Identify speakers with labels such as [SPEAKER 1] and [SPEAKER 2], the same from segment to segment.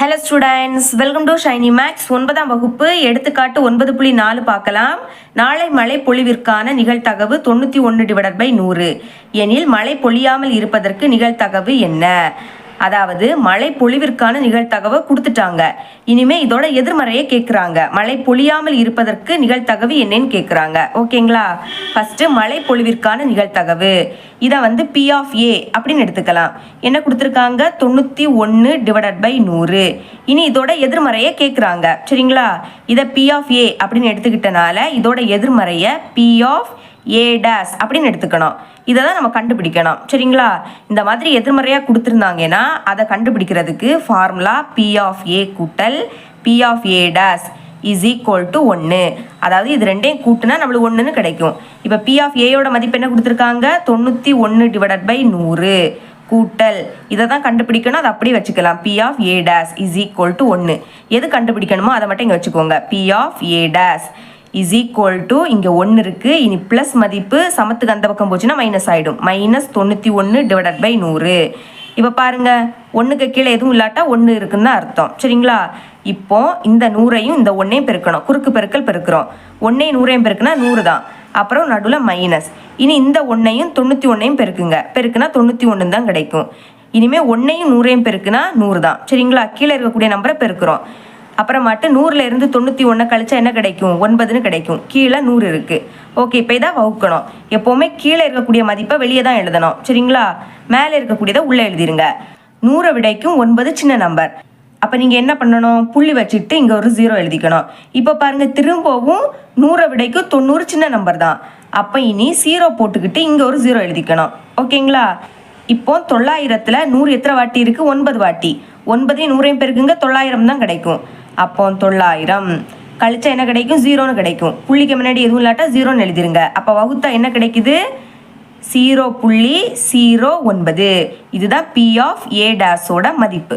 [SPEAKER 1] Hello students welcome to Shiny Maths ஒன்பதாம் வகுப்பு எடுத்துக்காட்டு ஒன்பது புள்ளி நாலு பார்க்கலாம். நாளை மழை பொழிவிற்கான நிகழ்த்தகவு தொண்ணூற்றி ஒன்று டிவைடட் பை நூறு. எனில் மழை பொழியாமல் இருப்பதற்கு நிகழ்த்தகவு என்ன? அதாவது மழை பொழிவிற்கான நிகழ்தகவை கொடுத்துட்டாங்க. இனிமே இதோட எதிர்மறையை கேட்குறாங்க மழை பொழியாமல் இருப்பதற்கு நிகழ்தகவு என்னன்னு கேட்குறாங்க ஓகேங்களா? ஃபஸ்ட்டு மழை பொழிவிற்கான நிகழ்தகவு. இதை வந்து பி ஆஃப் ஏ அப்படின்னு எடுத்துக்கலாம். என்ன கொடுத்துருக்காங்க? தொண்ணூற்றி ஒன்று டிவைடட் பை நூறு. இனி இதோட எதிர்மறையை கேட்குறாங்க சரிங்களா? இதை பி ஆஃப் ஏ அப்படின்னு எடுத்துக்கிட்டனால இதோட எதிர்மறையை பி ஆஃப் ஏ டேஸ் அப்படின்னு எடுத்துக்கணும். இதை தான் நம்ம கண்டுபிடிக்கணும். சரிங்களா? இந்த மாதிரி எதிர்மறையாக கொடுத்துருந்தாங்கன்னா அதை கண்டுபிடிக்கிறதுக்கு ஃபார்முலா பி ஆஃப் ஏ கூட்டல் P of A dash is equal to ஒன்று அதாவது இது ரெண்டையும் கூட்டினா நம்மளுக்கு ஒன்றுன்னு கிடைக்கும். இப்போ பி ஆஃப் ஏயோட மதிப்பு என்ன கொடுத்துருக்காங்க? தொண்ணூற்றி ஒன்று டிவைடட் பை நூறு கூட்டல். இதை தான் கண்டுபிடிக்கணும். அதை அப்படியே வச்சுக்கலாம். P of A dash is equal to ஒன்று எது கண்டுபிடிக்கணுமோ அதை மட்டும் இங்கே வச்சுக்கோங்க. P of A dash is equal to இங்கே ஒன்று இருக்குது இனி ப்ளஸ் மதிப்பு சமத்துக்கு அந்த பக்கம் போச்சுன்னா மைனஸ் ஆகிடும் மைனஸ் தொண்ணூற்றி ஒன்று டிவைடட் பை நூறு. இப்போ பாருங்க ஒன்றுக்கு கீழே எதுவும் இல்லாட்டா ஒன்று இருக்குன்னு தான் அர்த்தம். சரிங்களா? இப்போ இந்த நூறையும் இந்த ஒன்றையும் பெருக்கணும். குறுக்கு பெருக்கல் பெருக்கிறோம். ஒன்றையும் நூறையும் பெருக்குனா நூறு தான். அப்புறம் நடுவில் மைனஸ் இனி இந்த ஒன்றையும் தொண்ணூற்றி ஒன்றையும் பெருக்குங்க. பெருக்குனா தொண்ணூற்றி ஒன்று தான் கிடைக்கும். இனிமேல் ஒன்றையும் நூறையும் பெருக்குனா நூறு தான். சரிங்களா? கீழே இருக்கக்கூடிய நம்பரை பெருக்கிறோம். அப்புறமாட்டு நூறுல இருந்து தொண்ணூற்றி ஒன்று கழிச்சா என்ன கிடைக்கும்? ஒன்பதுன்னு கிடைக்கும். கீழே நூறு இருக்குது ஓகே இப்போ இதான் வகுக்கணும். எப்போவுமே கீழே இருக்கக்கூடிய மதிப்பை வெளியே தான் எழுதணும். சரிங்களா? மேலே இருக்கக்கூடியதை உள்ளே எழுதிருங்க. நூறை விடைக்கும் ஒன்பது சின்ன நம்பர் அப்போ நீங்கள் என்ன பண்ணணும்? புள்ளி வச்சுட்டு இங்கே ஒரு ஜீரோ எழுதிக்கணும். இப்போ பாருங்கள் திரும்பவும் நூறை விடைக்கும் தொண்ணூறு சின்ன நம்பர் தான். அப்போ இனி ஜீரோ போட்டுக்கிட்டு இங்கே ஒரு ஜீரோ எழுதிக்கணும். ஓகேங்களா? இப்போ தொள்ளாயிரத்தில் நூறு எத்தனை வாட்டி இருக்குது ஒன்பது வாட்டி. ஒன்பதையும் நூறையும் பேருக்குங்க தொள்ளாயிரம் தான் கிடைக்கும். அப்போ தொள்ளாயிரம். கழிச்சா என்ன கிடைக்கும்? ஜீரோன்னு கிடைக்கும். புள்ளிக்கு முன்னாடி எதுவும் இல்லாட்டா ஜீரோன்னு எழுதிருங்க. அப்போ வகுத்தா என்ன கிடைக்குது? ஜீரோ புள்ளி ஜீரோ ஒன்பது. இதுதான் பி ஆஃப் ஏ டேஸோட மதிப்பு.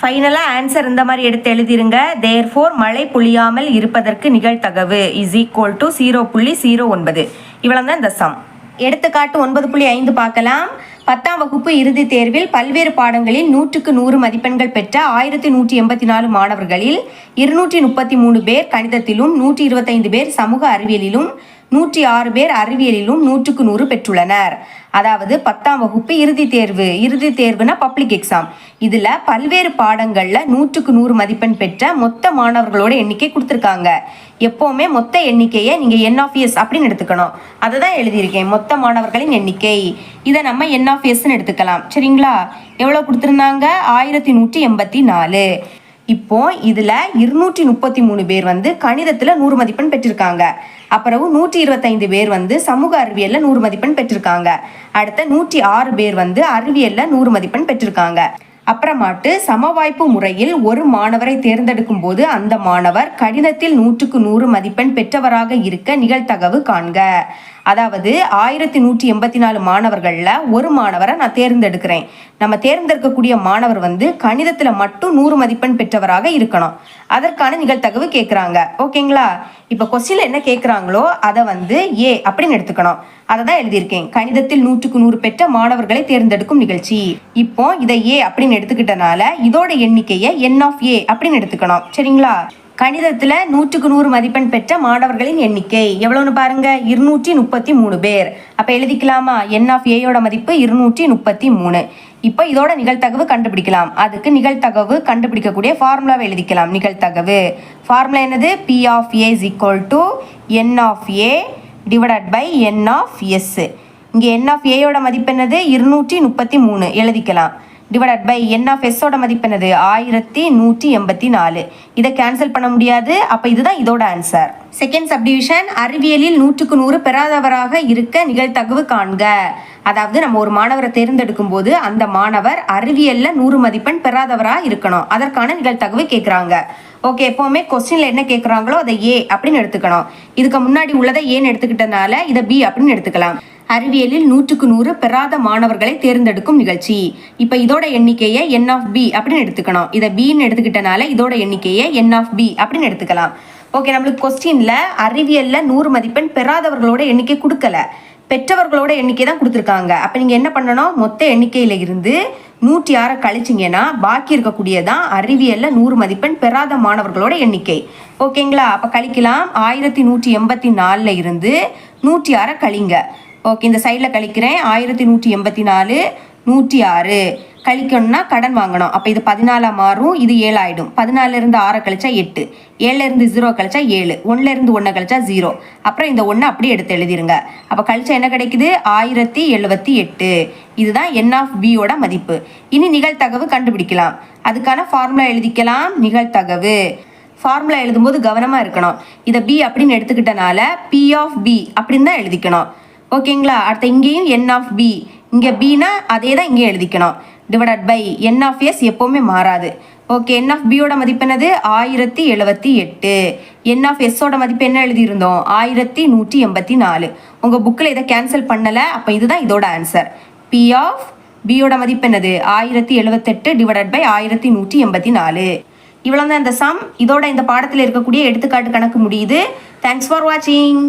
[SPEAKER 1] ஃபைனலாக ஆன்சர் இந்த மாதிரி எடுத்து எழுதிருங்க. தேர் ஃபோர் மழை பொழியாமல் இருப்பதற்கு நிகழ்தகவு இஸ் ஈக்குவல் டு ஜீரோ புள்ளி ஜீரோ ஒன்பது. இவ்வளோ தான் இந்த சம் எடுத்துக்காட்டு ஒன்பது புள்ளி ஐந்து பார்க்கலாம். பத்தாம் வகுப்பு இறுதித் தேர்வில் பல்வேறு பாடங்களில் நூற்றுக்கு நூறு மதிப்பெண்கள் பெற்ற ஆயிரத்தி நூற்றி எண்பத்தி நாலு மாணவர்களில் இருநூற்றி முப்பத்தி மூணு பேர் கணிதத்திலும் நூற்றி இருபத்தைந்து பேர் சமூக அறிவியலிலும் நூற்றி ஆறு பேர் அறிவியலிலும் நூற்றுக்கு நூறு பெற்றுள்ளனர். அதாவது பத்தாம் வகுப்பு இறுதி தேர்வு. இறுதி தேர்வுனா பப்ளிக் எக்ஸாம் இதில் பல்வேறு பாடங்களில் நூற்றுக்கு நூறு மதிப்பெண் பெற்ற மொத்த மாணவர்களோட எண்ணிக்கை கொடுத்துருக்காங்க. எப்போவுமே மொத்த எண்ணிக்கையை நீங்கள் என் ஆஃப் எஸ் அப்படின்னு எடுத்துக்கணும். அதை தான் எழுதியிருக்கேன். மொத்த மாணவர்களின் எண்ணிக்கை. இதை நம்ம என் ஆஃப் எஸ்ன்னு எடுத்துக்கலாம். சரிங்களா? எவ்வளோ கொடுத்துருந்தாங்க? ஆயிரத்தி நூற்றி எண்பத்தி நாலு. இப்போ இதில் இருநூற்றி முப்பத்தி மூணு பேர் வந்து கணிதத்தில் நூறு மதிப்பெண் பெற்றிருக்காங்க. அப்புறம் நூற்றி இருபத்தைந்து பேர் வந்து சமூக அறிவியலில் நூறு மதிப்பெண் பெற்றிருக்காங்க. அடுத்த நூற்றி ஆறு பேர் வந்து அறிவியலில் நூறு மதிப்பெண் பெற்றிருக்காங்க. அப்புறமாட்டு சமவாய்ப்பு முறையில் ஒரு மாணவரை தேர்ந்தெடுக்கும் போது அந்த மாணவர் கணிதத்தில் நூற்றுக்கு நூறு மதிப்பெண் பெற்றவராக இருக்க நிகழ்த்தகவு காண்க. அதாவது ஆயிரத்தி நூற்றி எண்பத்தி நாலு மாணவர்களில் ஒரு மாணவரை நான் தேர்ந்தெடுக்கிறேன். நம்ம தேர்ந்தெடுக்கக்கூடிய மாணவர் வந்து கணிதத்தில் மட்டும் நூறு மதிப்பெண் பெற்றவராக இருக்கணும். அதற்கான நிகழ்த்தகவு கேட்குறாங்க ஓகேங்களா? இப்போ கொஸ்டினில் என்ன கேட்குறாங்களோ அதை வந்து ஏ அப்படின்னு எடுத்துக்கணும். அதை தான் எழுதியிருக்கேன். கணிதத்தில் நூற்றுக்கு நூறு பெற்ற மாணவர்களை தேர்ந்தெடுக்கும் நிகழ்ச்சி. இப்போ இதை ஏ அப்படின்னு எடுத்துக்கிட்டனால இதோட எண்ணிக்கையை என் ஆஃப் ஏ அப்படின்னு எடுத்துக்கணும். சரிங்களா? கணிதத்தில் நூற்றுக்கு நூறு மதிப்பெண் பெற்ற மாணவர்களின் எண்ணிக்கை. எவ்வளோன்னு பாருங்க? இருநூற்றி முப்பத்தி மூணு பேர். அப்போ எழுதிக்கலாமா? என் ஆஃப் ஏயோட மதிப்பு இருநூற்றி முப்பத்தி மூணு. இப்போ இதோட நிகழ்த்தகவு கண்டுபிடிக்கலாம். அதுக்கு நிகழ்த்தகவு கண்டுபிடிக்கக்கூடிய ஃபார்முலாவை எழுதிக்கலாம். நிகழ்த்தகவு ஃபார்முலா என்னது? P of A is equal to N of A divided by N of S இங்கே என் ஆஃப் ஏயோட மதிப்பு என்னது? இருநூற்றி முப்பத்தி மூணு. எழுதிக்கலாம். டிவைடட் பை என் ஆஃப் எஸ்ஸோட மதிப்பு என்னது? ஆயிரத்தி நூற்றி எண்பத்தி நாலு. இதை கேன்சல் பண்ண முடியாது. அப்போ இதுதான் இதோட ஆன்சர் செகண்ட் சப்டிவிஷன் அறிவியலில் நூற்றுக்கு நூறு பெறாதவராக இருக்க நிகழ்த்தகவு காண்க. அதாவது நம்ம ஒரு மாணவரை தேர்ந்தெடுக்கும் போது அந்த மாணவர் அறிவியல்ல நூறு மதிப்பெண் பெறாதவராக இருக்கணும். அதற்கான நிகழ்தகவு கேட்குறாங்க ஓகே எப்போவுமே கொஸ்டின்ல என்ன கேட்குறாங்களோ அதை ஏ அப்படின்னு எடுத்துக்கணும். இதுக்கு முன்னாடி உள்ளதை ஏன்னு எடுத்துக்கிட்டனால இதை பி அப்படின்னு எடுத்துக்கலாம். அறிவியலில் நூற்றுக்கு நூறு பெறாத மாணவர்களை தேர்ந்தெடுக்கும் நிகழ்ச்சி. இப்போ இதோட எண்ணிக்கையை என் ஆஃப் பி அப்படின்னு எடுத்துக்கணும். இதை பின்னு எடுத்துக்கிட்டனால இதோட எண்ணிக்கையை என் ஆஃப் பி அப்படின்னு எடுத்துக்கலாம். ஓகே நம்மளுக்கு கொஸ்டின்ல அறிவியல்ல நூறு மதிப்பெண் பெறாதவர்களோட எண்ணிக்கை கொடுக்கல. பெற்றவர்களோட எண்ணிக்கை தான் கொடுத்துருக்காங்க. அப்போ நீங்கள் என்ன பண்ணணும்? மொத்த எண்ணிக்கையில் இருந்து நூற்றி ஆறை கழிச்சிங்கன்னா பாக்கி இருக்கக்கூடியதான் அறிவியலில் நூறு மதிப்பெண் பெறாத மாணவர்களோட எண்ணிக்கை. ஓகேங்களா அப்போ கழிக்கலாம். ஆயிரத்தி நூற்றி எண்பத்தி நாலில் இருந்து நூற்றி ஆறை கழிங்க. ஓகே இந்த சைடில் கழிக்கிறேன். ஆயிரத்தி நூற்றி எண்பத்தி நாலு நூற்றி ஆறு. கழிக்கணும்னா கடன் வாங்கணும். அப்போ இது பதினாலா மாறும். இது ஏழாயிடும். பதினாலிருந்து ஆறை கழிச்சா எட்டு. ஏழுல இருந்து ஜீரோ கழிச்சா ஏழு. ஒன்றுலேருந்து ஒன்றை கழிச்சா ஜீரோ அப்புறம் இந்த ஒன்று அப்படியே எடுத்து எழுதிருங்க. அப்போ கழிச்சா என்ன கிடைக்குது? ஆயிரத்தி எழுபத்தி எட்டு. இதுதான் என் ஆஃப் பியோட மதிப்பு. இனி நிகழ்த்தகவு கண்டுபிடிக்கலாம். அதுக்கான ஃபார்முலா எழுதிக்கலாம். நிகழ்த்தகவு ஃபார்முலா எழுதும்போது கவனமாக இருக்கணும். இதை பி அப்படின்னு எடுத்துக்கிட்டனால பி ஆஃப் பி அப்படின்னு தான் எழுதிக்கணும். ஓகேங்களா? அடுத்த இங்கேயும் என் ஆஃப் பி இங்கே பினா அதே தான் இங்கே எழுதிக்கணும். Divided by N of S எப்போவுமே மாறாது. ஓகே என் ஆஃப் பியோட மதிப்பு என்னது? ஆயிரத்தி எழுபத்தி எட்டு. என் ஆஃப் எஸ்ஸோட மதிப்பு என்ன எழுதியிருந்தோம்? ஆயிரத்தி நூற்றி எண்பத்தி நாலு. உங்கள் புக்கில் இதை கேன்சல் பண்ணலை அப்போ இதுதான் இதோட ஆன்சர் பி ஆஃப் பியோட மதிப்பு என்னது? ஆயிரத்தி எழுபத்தெட்டு டிவைடட் பை ஆயிரத்தி நூற்றி எண்பத்தி நாலு. இவ்வளோ தான் இந்த சம் இதோட இந்த பாடத்தில் இருக்கக்கூடிய எடுத்துக்காட்டு கணக்கு முடியுது. தேங்க்ஸ் ஃபார் வாட்சிங்